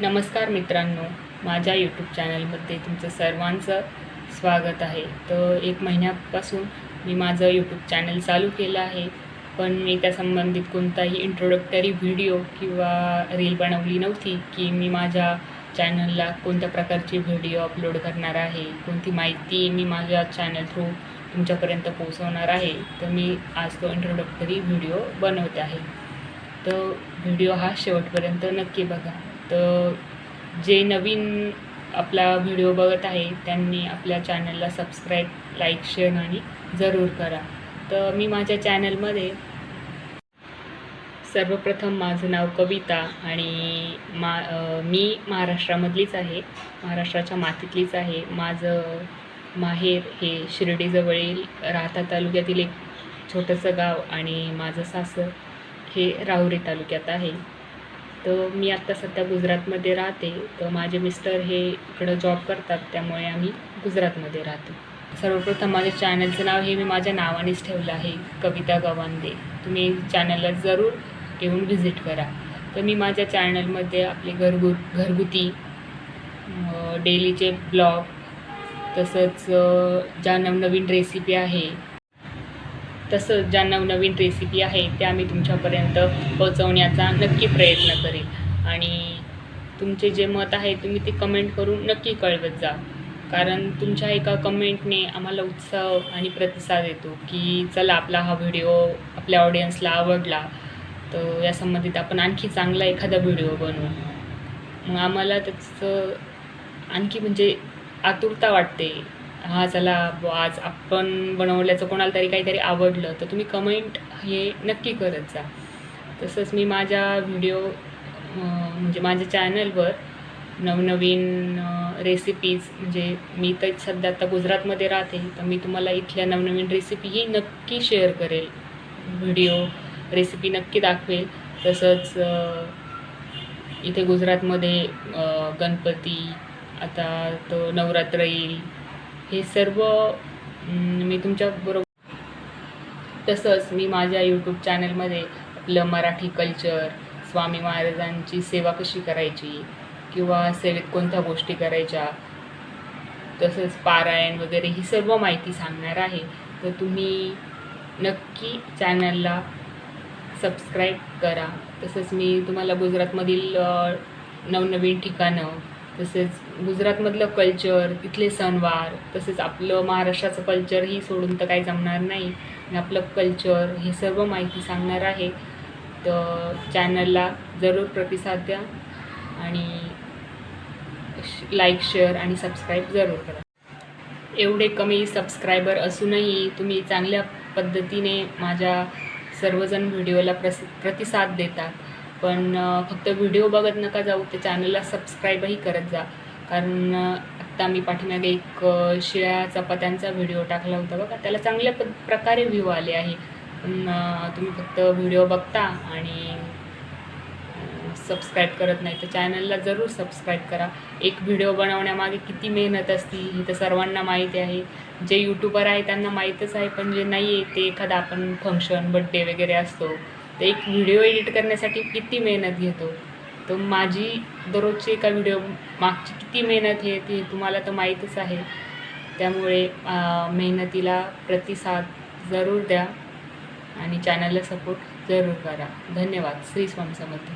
नमस्कार मित्रांनो माझ्या यूट्यूब चॅनलमध्ये तुमचं सर्वांचं स्वागत आहे. तर एक महिन्यापासून मी माझं यूट्यूब चॅनल चालू केलं आहे पण मी त्या संबंधित कोणताही इंट्रोडक्टरी व्हिडिओ किंवा रील बनवली नव्हती की मी माझ्या चॅनलला कोणत्या प्रकारची व्हिडिओ अपलोड करणार आहे कोणती माहिती मी माझ्या चॅनल थ्रू तुमच्यापर्यंत पोहोचवणार आहे तर मी आज तो इंट्रोडक्टरी व्हिडिओ बनवते आहे. तर व्हिडिओ हा शेवटपर्यंत नक्की बघा. तर जे नवीन आपला व्हिडिओ बघत आहे त्यांनी आपल्या चॅनलला सबस्क्राईब लाईक शेअर आणि जरूर करा. तर मी माझ्या चॅनलमध्ये सर्वप्रथम माझं नाव कविता आणि मा मी महाराष्ट्रामधलीच आहे महाराष्ट्राच्या मातीतलीच आहे. माझं माहेर हे शिर्डीजवळील राहता तालुक्यातील एक छोटंसं गाव आणि माझं सासर हे राहुरी तालुक्यात आहे. तर मी आत्ता सध्या गुजरातमध्ये राहते. तर माझे मिस्टर हे इकडं जॉब करतात त्यामुळे आम्ही गुजरातमध्ये राहतो. सर्वप्रथम माझ्या चॅनलचं नाव हे मी माझ्या नावानेच ठेवलं आहे कविता गवांदे. तुम्ही चॅनलला जरूर येऊन व्हिजिट करा. तर मी माझ्या चॅनलमध्ये आपले घरगु घरगुती डेलीचे ब्लॉग तसंच ज्या नवनवीन रेसिपी आहे तसंच ज्या नवनवीन रेसिपी आहे त्या मी तुमच्यापर्यंत पोहोचवण्याचा नक्की प्रयत्न करेन. आणि तुमचे जे मत आहे तुम्ही ते कमेंट करून नक्की कळवत जा. कारण तुमच्या एका कमेंटने आम्हाला उत्साह आणि प्रतिसाद येतो की चला आपला हा व्हिडिओ आपल्या ऑडियन्सला आवडला तर या संबंधित आपण आणखी चांगला एखादा व्हिडिओ बनवू. मग आम्हाला त्याचं आणखी म्हणजे आतुरता वाटते. हा चला बुवा आज आपण बनवल्याचं कोणाला तरी काहीतरी आवडलं तर तुम्ही कमेंट हे नक्की करत जा. तसंच मी माझ्या व्हिडिओ म्हणजे माझ्या चॅनलवर नवनवीन रेसिपीज म्हणजे मी तर सध्या आता गुजरातमध्ये राहते तर मी तुम्हाला इथल्या नवनवीन रेसिपीही नक्की शेअर करेल. व्हिडिओ रेसिपी नक्की दाखवेल. तसंच इथे गुजरातमध्ये गणपती आता तो नवरात्र येईल हे सर्व मी तुमच्याबरोबर तसंच मी माझ्या यूट्यूब चॅनलमध्ये आपलं मराठी कल्चर स्वामी महाराजांची सेवा कशी करायची किंवा सेवेत कोणत्या गोष्टी करायच्या तसंच पारायण वगैरे ही सर्व माहिती सांगणार आहे. तर तुम्ही नक्की चॅनलला सबस्क्राईब करा. तसंच मी तुम्हाला गुजरातमधील नवनवीन ठिकाणं तसेच गुजरातमधलं कल्चर तिथले सणवार तसेच आपलं महाराष्ट्राचं कल्चरही सोडून तर काही जमणार नाही. आणि आपलं कल्चर हे सर्व माहिती सांगणार आहे. तर चॅनलला जरूर प्रतिसाद द्या. आणि लाईक शेअर आणि सबस्क्राईब जरूर करा. एवढे कमी सबस्क्रायबर असूनही तुम्ही चांगल्या पद्धतीने माझ्या सर्वजण व्हिडिओला प्रस प्रतिसाद देतात. पण फक्त व्हिडिओ बघत नका जाऊ त्या चॅनलला सबस्क्राईबही करत जा. कारण आत्ता मी पाठीमागे एक शिळ्या चपात्यांचा व्हिडिओ टाकला होता बघा त्याला चांगल्या प प्रकारे व्ह्यू आले आहे. पण तुम्ही फक्त व्हिडिओ बघता आणि सबस्क्राईब करत नाही तर चॅनलला जरूर सबस्क्राईब करा. एक व्हिडिओ बनवण्यामागे किती मेहनत असते हे तर सर्वांना माहिती आहे. जे यूट्यूबर आहे त्यांना माहीतच आहे पण जे नाही आहे ते एखादा आपण फंक्शन बड्डे वगैरे असतो तर एक व्हिडिओ एडिट करण्यासाठी किती मेहनत घेतो? तर माझी दररोजची एका व्हिडिओ मागची किती मेहनत आहे ती तुम्हाला तर माहीतच आहे. त्यामुळे मेहनतीला प्रतिसाद जरूर द्या आणि चॅनलला सपोर्ट जरूर करा. धन्यवाद. श्री स्वामी समर्थ.